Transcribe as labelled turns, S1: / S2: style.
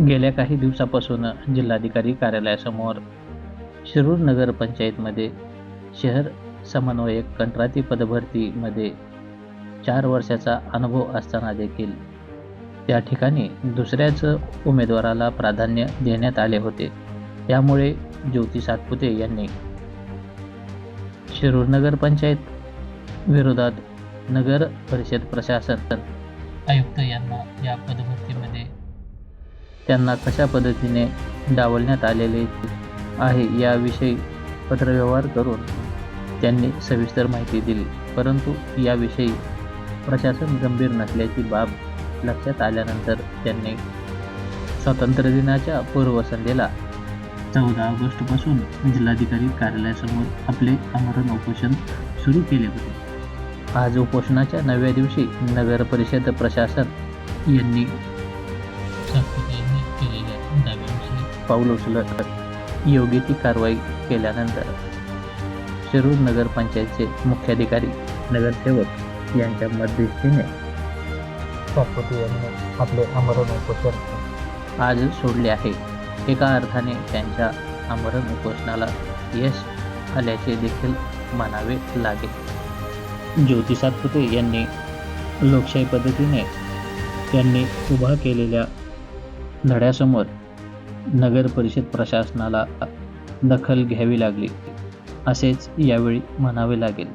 S1: गेल्या काही दिवसापासून जिल्हाधिकारी कार्यालयासमोर शिरूर नगर पंचायतमध्ये शहर समन्वयक कंत्राटी पदभरतीमध्ये चार वर्षाचा अनुभव असताना देखील त्या ठिकाणी दुसऱ्याच उमेदवाराला प्राधान्य देण्यात आले होते. त्यामुळे ज्योती सातपुते यांनी शिरूर नगर पंचायत विरोधात नगर परिषद प्रशासन आयुक्त यांना या पदभरतीमध्ये त्यांना कशा पद्धतीने डावलण्यात आलेले आहे याविषयी पत्रव्यवहार करून त्यांनी सविस्तर माहिती दिली. परंतु याविषयी प्रशासन गंभीर नसल्याची बाब लक्षात आल्यानंतर त्यांनी स्वातंत्र्य दिनाच्या पूर्वसंध्येला चौदा ऑगस्टपासून जिल्हाधिकारी कार्यालयासमोर आपले आमरण उपोषण सुरू केले होते. आज उपोषणाच्या नव्या दिवशी नगर परिषद प्रशासन यांनी केलेल्या पाऊल उचलत योग्य ती कारवाई केल्यानंतर शिरूर नगर पंचायतचे मुख्याधिकारी नगरसेवक यांच्या मध्यस्थीने सातपुते यांनी आपले आमरण उपोषण आज सोडले आहे. एका अर्थाने त्यांच्या आमरण उपोषणाला यश आल्याचे देखील म्हणावे लागेल. ज्योती सातपुते यांनी लोकशाही पद्धतीने त्यांनी उभा केलेल्या धड्यासमोर नगर परिषद प्रशासनाला दखल घ्यावी लागली. असेच यावेळी म्हणावे लागेल.